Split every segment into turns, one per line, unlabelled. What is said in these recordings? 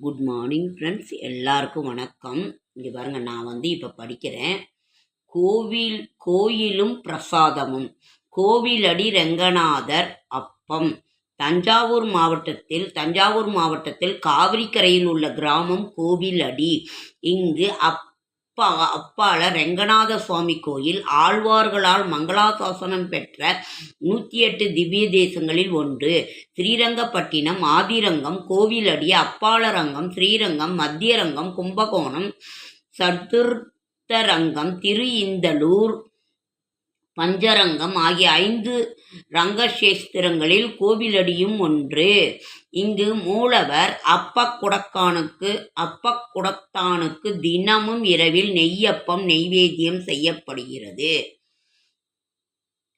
Good morning friends எல்லாருக்கும் வணக்கம். இங்கே பாருங்கள் நான் வந்து இப்போ படிக்கிறேன். கோவில் கோயிலும் பிரசாதமும். கோவிலடி ரெங்கநாதர் அப்பம். தஞ்சாவூர் மாவட்டத்தில் தஞ்சாவூர் மாவட்டத்தில் காவிரிக்கரையில் உள்ள கிராமம் கோவிலடி இங்கு அப் அப்பா அப்பால ரெங்கநாத சுவாமி கோயில் ஆழ்வார்களால் மங்களாசாசனம் பெற்ற நூற்றி எட்டு திவ்ய தேசங்களில் ஒன்று. ஸ்ரீரங்கப்பட்டினம் ஆதிரங்கம் கோவிலடி அப்பாளரங்கம் ஸ்ரீரங்கம் மத்தியரங்கம் கும்பகோணம் சதுர்த்தரங்கம் திரு இந்தலூர் பஞ்சரங்கம் ஆகிய ஐந்து ரங்கசேஸ்திரங்களில் கோவிலடியும் ஒன்று. இங்கு மூலவர் அப்பக்குடக்கானுக்கு அப்பக்குடத்தானுக்கு தினமும் இரவில் நெய்யப்பம் நெய்வேத்தியம் செய்யப்படுகிறது.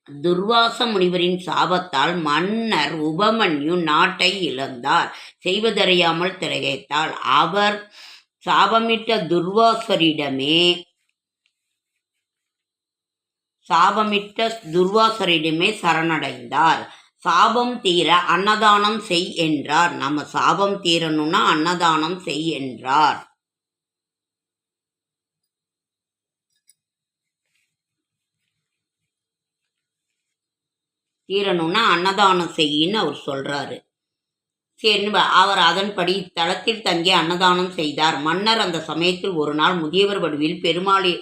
துர்வாச முனிவரின் சாபத்தால் மன்னர் உபமன்யு நாட்டை இழந்தார். செய்வதறியாமல் திரையைத்தால் அவர் சாபமிட்ட துர்வாசரிடமே சாபமிட்ட துர்வாசரிடமே சரணடைந்தார். சாபம் தீர அன்னதானம் செய் என்றார். நம்ம சாபம் தீரணும்னா அன்னதானம் செய் என்றார். தீரணும்னா அன்னதானம் செய்யின்னு அவர் சொல்றாரு. சரி அவர் அதன்படி தளத்தில் தங்கி அன்னதானம் செய்தார். மன்னர் அந்த சமயத்தில் ஒரு நாள் முதியவர் வடிவில் பெருமாளி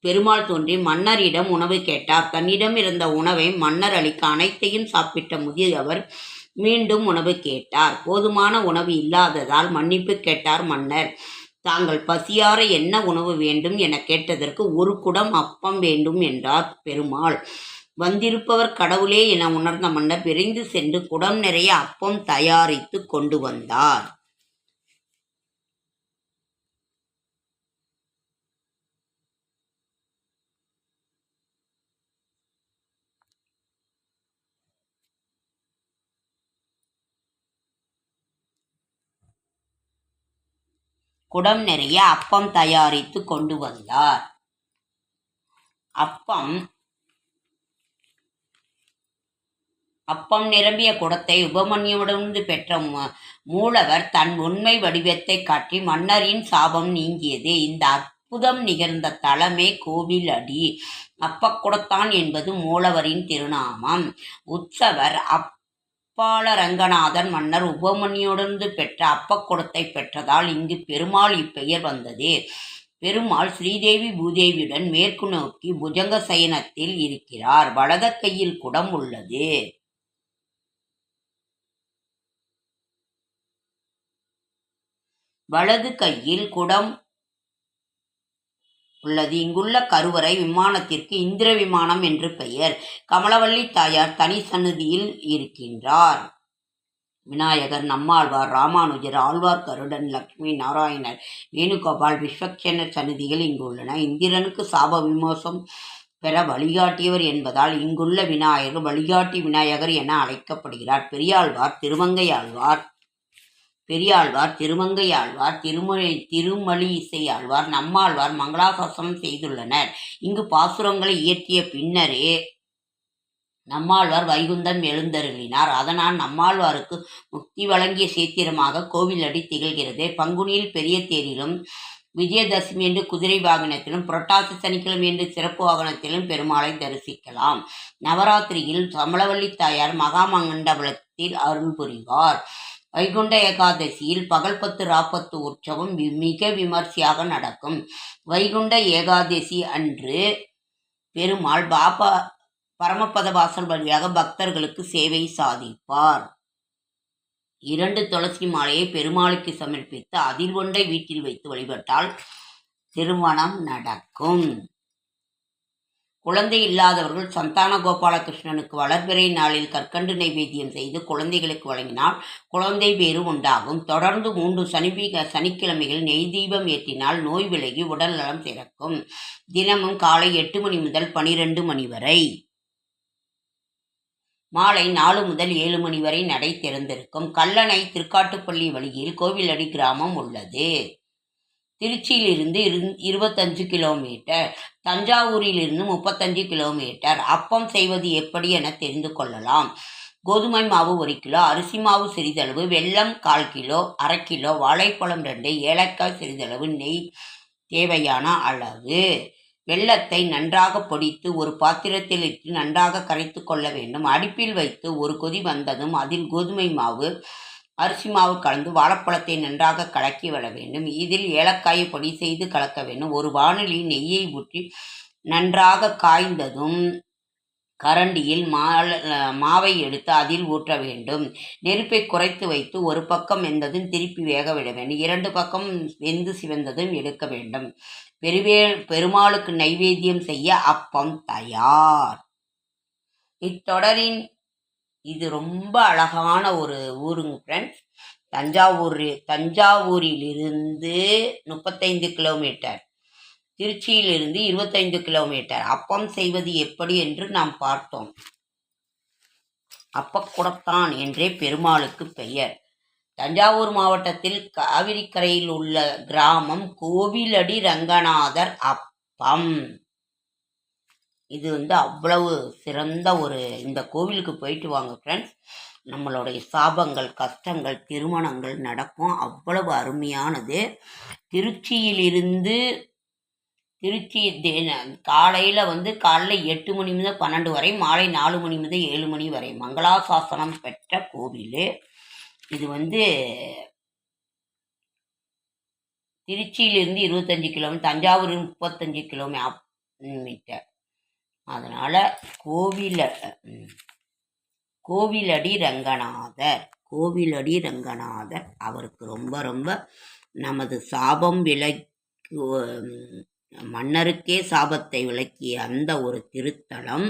பெருமாள் தோன்றி மன்னரிடம் உணவு கேட்டார். தன்னிடம் இருந்த உணவை மன்னர் அளிக்க அனைத்தையும் சாப்பிட்ட முதியவர் மீண்டும் உணவு கேட்டார். போதுமான உணவு இல்லாததால் மன்னிப்பு கேட்டார் மன்னர். தாங்கள் பசியார என்ன உணவு வேண்டும் என கேட்டதற்கு ஒரு குடம் அப்பம் வேண்டும் என்றார் பெருமாள். வந்திருப்பவர் கடவுளே என உணர்ந்த மன்னர் விரைந்து சென்று குடம் நிறைய அப்பம் தயாரித்து கொண்டு வந்தார். குடம் நிறைய அப்பம் தயாரித்து கொண்டு வந்தார். அப்பம் அப்பம் நிரம்பிய குடத்தை உபமன்யுவிடமிருந்து பெற்ற மூலவர் தன் உண்மை வடிவத்தை காட்டி மன்னரின் சாபம் நீங்கியது. இந்த அற்புதம் நிகழ்ந்த தலமே கோவில் அடி. அப்பக்குடத்தான் என்பது மூலவரின் திருநாமம். உற்சவர் அப் ரங்கநாதன் மன்னர் உபமணியுடந்து பெற்ற அப்பக்குடத்தை பெற்றதால் இங்கு பெருமாள் இப்பெயர் வந்தது. பெருமாள் ஸ்ரீதேவி பூதேவியுடன் மேற்கு நோக்கி புஜங்க சயனத்தில் இருக்கிறார். வலத கையில் குடம் உள்ளது. வலது கையில் குடம் உள்ளது. இங்குள்ள கருவறை விமானத்திற்கு இந்திர விமானம் என்று பெயர். கமலவள்ளி தாயார் தனி சன்னதியில் இருக்கின்றார். விநாயகர் நம்மாழ்வார் ராமானுஜர் ஆழ்வார் கருடன் லக்ஷ்மி நாராயணர் வேணுகோபால் விஸ்வக்சேனர் சன்னதிகள் இங்கு உள்ளன. இந்திரனுக்கு சாப விமோசம் பெற வழிகாட்டியவர் என்பதால் இங்குள்ள விநாயகர் வழிகாட்டி விநாயகர் என அழைக்கப்படுகிறார். பெரியாழ்வார் திருவங்கை ஆழ்வார் பெரியாழ்வார் திருமங்கையாழ்வார் திருமொழி திருமலி இசை ஆழ்வார் நம்மாழ்வார் மங்களாசாசனம் செய்துள்ளனர். இங்கு பாசுரங்களை இயற்றிய பின்னரே நம்மாழ்வார் வைகுந்தம் எழுந்தருளினார். அதனால் நம்மாழ்வாருக்கு முக்தி வழங்கிய சேத்திரமாக கோவிலடி திகழ்கிறது. பங்குனியில் பெரிய தேரிலும் விஜயதசமி என்று குதிரை வாகனத்திலும் புரட்டாசி சனிக்கிழமை என்று சிறப்பு வாகனத்திலும் பெருமாளை தரிசிக்கலாம். நவராத்திரியில் சமளவள்ளி தாயார் மகாமண்டபத்தில் அருள் புரிவார். வைகுண்ட ஏகாதசியில் பகல் பத்து ராப்பத்து உற்சவம் மிக விமர்சையாக நடக்கும். வைகுண்ட ஏகாதசி அன்று பெருமாள் பாபா பரமபத வாசல் வழியாக பக்தர்களுக்கு சேவை சாதிப்பார். இரண்டு துளசி மாலையை பெருமாளுக்கு சமர்ப்பித்து அதில் ஒன்றை வீட்டில் வைத்து வழிபட்டால் திருமணம் நடக்கும். குழந்தை இல்லாதவர்கள் சந்தான கோபாலகிருஷ்ணனுக்கு வளர்பிறை நாளில் கற்கண்டு நைவேத்தியம் செய்து குழந்தைகளுக்கு வழங்கினால் குழந்தை பேரு உண்டாகும். தொடர்ந்து மூன்று சனி சனிக்கிழமைகள் நெய் தீபம் ஏற்றினால் நோய் விலகி உடல் நலம் சிறக்கும். தினமும் காலை எட்டு மணி முதல் பனிரெண்டு மணி வரை. மாலை நாலு முதல் ஏழு மணி வரை நடை திறந்திருக்கும். கல்லணை திருக்காட்டுப்பள்ளி வழியில் கோவிலடி கிராமம் உள்ளது. திருச்சியிலிருந்து இரு இருபத்தஞ்சு கிலோமீட்டர் தஞ்சாவூரிலிருந்து முப்பத்தஞ்சு கிலோமீட்டர் அப்பம் செய்வது எப்படி என தெரிந்து கொள்ளலாம். கோதுமை மாவு ஒரு கிலோ அரிசி மாவு சிறிதளவு வெல்லம் கால் கிலோ அரை கிலோ வாழைப்பழம் ரெண்டு ஏலக்காய் சிறிதளவு நெய் தேவையான அளவு. வெள்ளத்தை நன்றாக பொடித்து ஒரு பாத்திரத்தில் இட்டு நன்றாக கரைத்து கொள்ள வேண்டும். அடுப்பில் வைத்து ஒரு கொதி வந்ததும் அதில் கோதுமை மாவு அரிசி மாவு கலந்து வாழைப்பழத்தை நன்றாக கலக்கி விட வேண்டும். இதில் ஏலக்காயை பொடி செய்து கலக்க வேண்டும். ஒரு வானொலி நெய்யை ஊற்றி நன்றாக காய்ந்ததும் கரண்டியில் மாவை எடுத்து அதில் ஊற்ற வேண்டும். நெருப்பை குறைத்து வைத்து ஒரு பக்கம் வெந்ததும் திருப்பி வேக விட வேண்டும். இரண்டு பக்கம் வெந்து சிவந்ததும் எடுக்க வேண்டும். பெருவே பெருமாளுக்கு நைவேத்தியம் செய்ய அப்பம் தயார். இத்தொடரின் இது ரொம்ப அழகான ஒரு ஊருங்க ஃப்ரெண்ட்ஸ் தஞ்சாவூர் தஞ்சாவூரிலிருந்து முப்பத்தைந்து கிலோமீட்டர் திருச்சியிலிருந்து இருபத்தைந்து கிலோமீட்டர் அப்பம் செய்வது எப்படி என்று நாம் பார்த்தோம். அப்பக்குடத்தான் என்றே பெருமாளுக்கு பெயர். தஞ்சாவூர் மாவட்டத்தில் காவிரிக்கரையில் உள்ள கிராமம் கோவிலடி ரங்கநாதர் அப்பம். இது வந்து அவ்வளவு சிறந்த ஒரு இந்த கோவிலுக்கு போயிட்டு வாங்க ஃப்ரெண்ட்ஸ் நம்மளுடைய சாபங்கள் கஷ்டங்கள் திருமணங்கள் நடக்கும். அவ்வளவு அருமையானது. திருச்சியிலிருந்து திருச்சி தின காலையில் வந்து காலைல எட்டு மணி முதல் பன்னெண்டு வரை மாலை நாலு மணி முதல் ஏழு மணி வரை மங்களாசாசனம் பெற்ற கோவில். இது வந்து திருச்சியிலிருந்து இருபத்தஞ்சி கிலோமீட்டர் தஞ்சாவூர் முப்பத்தஞ்சு கிலோமீட்டர் அதனால் கோவில கோவிலடி ரங்கநாதர் கோவிலடி ரங்கநாதர். அவருக்கு ரொம்ப ரொம்ப நமது சாபம் விலக்கு மன்னருக்கே சாபத்தை விளக்கிய அந்த ஒரு திருத்தலம்.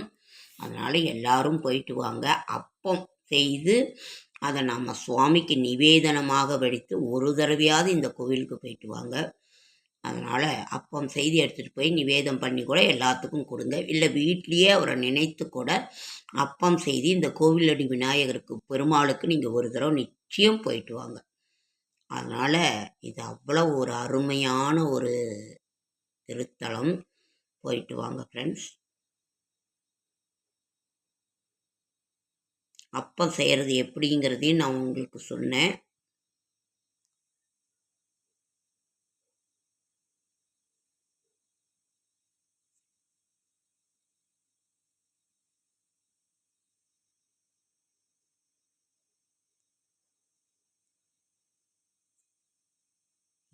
அதனால் எல்லாரும் போயிட்டு வாங்க. அப்பம் செய்து அதை நாம் சுவாமிக்கு நிவேதனமாக வெடித்து ஒரு தடவையாவது இந்த கோவிலுக்கு போயிட்டு வாங்க. அதனால் அப்பம் செய்தி எடுத்துகிட்டு போய் நிவேதம் பண்ணி கூட எல்லாத்துக்கும் கொடுங்க. இல்லை வீட்லேயே அவரை நினைத்து கூட அப்பம் செய்து இந்த கோவிலடி விநாயகருக்கு பெருமாளுக்கு நீங்கள் ஒரு தடவை நிச்சயம் போயிட்டு வாங்க. அதனால் இது அவ்வளோ ஒரு அருமையான ஒரு திருத்தலம். போயிட்டு வாங்க ஃப்ரெண்ட்ஸ் அப்பம் செய்கிறது எப்படிங்கிறதையும் நான் உங்களுக்கு சொன்னேன்.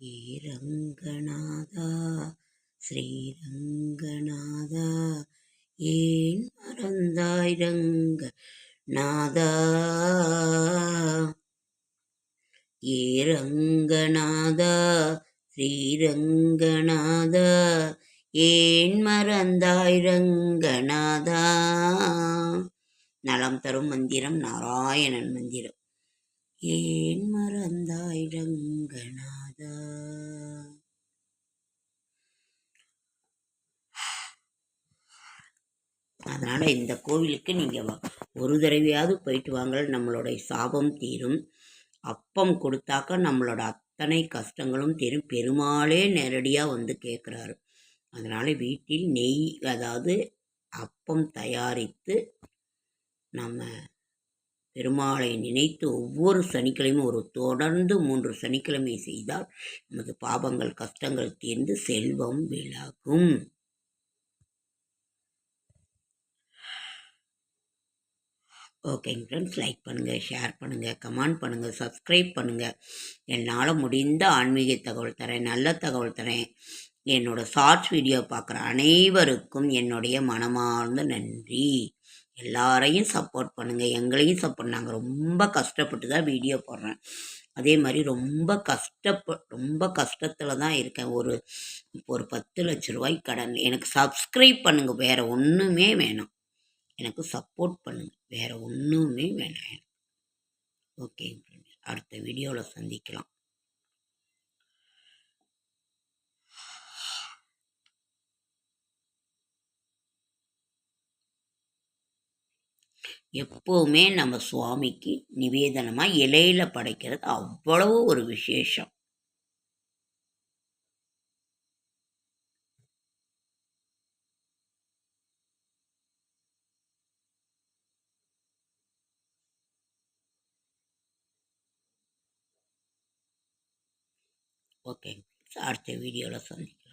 ஏரங்கநாதா ஸ்ரீரங்கநாதா ஏன் மறந்தாய் ரங்க நாதா? ஏரங்கநாதா ஸ்ரீரங்கநாதா ஏன் மறந்தாய் ரங்கநாதா நலம் தரும் மந்திரம் நாராயணன் மந்திரம். ஏன் மறந்தாய் ரங்கநாதா அதனால் இந்த கோவிலுக்கு நீங்கள் ஒரு தடவையாவது போயிட்டு வாங்க நம்மளுடைய சாபம் தீரும். அப்பம் கொடுத்தாக்க நம்மளோட அத்தனை கஷ்டங்களும் தீரும். பெருமாளே நேரடியாக வந்து கேட்குறாரு அதனால் வீட்டில் நெய் அதாவது அப்பம் தயாரித்து நம்ம பெருமாளை நினைத்து ஒவ்வொரு சனிக்கிழமையும் ஒரு தொடர்ந்து மூன்று சனிக்கிழமை செய்தால் நமது பாபங்கள் கஷ்டங்கள் தீர்ந்து செல்வம் விலகும். ஓகேங்க ஃப்ரெண்ட்ஸ் லைக் பண்ணுங்கள் ஷேர் பண்ணுங்கள் கமெண்ட் பண்ணுங்கள் சப்ஸ்கிரைப் பண்ணுங்கள் என்னால் முடிந்த ஆன்மீக தகவல் தரேன் நல்ல தகவல் தரேன். என்னோடய ஷார்ட்ஸ் வீடியோ பார்க்குற அனைவருக்கும் என்னுடைய மனமார்ந்த நன்றி. எல்லாரையும் சப்போர்ட் பண்ணுங்கள் எங்களையும் சப்போர்ட் நாங்கள் ரொம்ப கஷ்டப்பட்டு தான் வீடியோ போடுறேன். அதே மாதிரி ரொம்ப கஷ்டப்ப ரொம்ப கஷ்டத்தில் தான் இருக்கேன். ஒரு இப்போ ஒரு பத்து லட்ச ரூபாய் கடன். எனக்கு சப்ஸ்கிரைப் பண்ணுங்கள் வேறு ஒன்றுமே வேணும். எனக்கு சப்போர்ட் பண்ணுங்கள் வேறு ஒன்றுமே வேணாம் எனக்கு. ஓகே ஃப்ரெண்ட்ஸ் அடுத்த வீடியோவில் சந்திக்கலாம். எப்போவுமே நம்ம சுவாமிக்கு நிவேதனமாக இலையில் படைக்கிறது அவ்வளவு ஒரு விசேஷம். ஓகேங்க. அடுத்த வீடியோவில் சந்திக்கிறேன்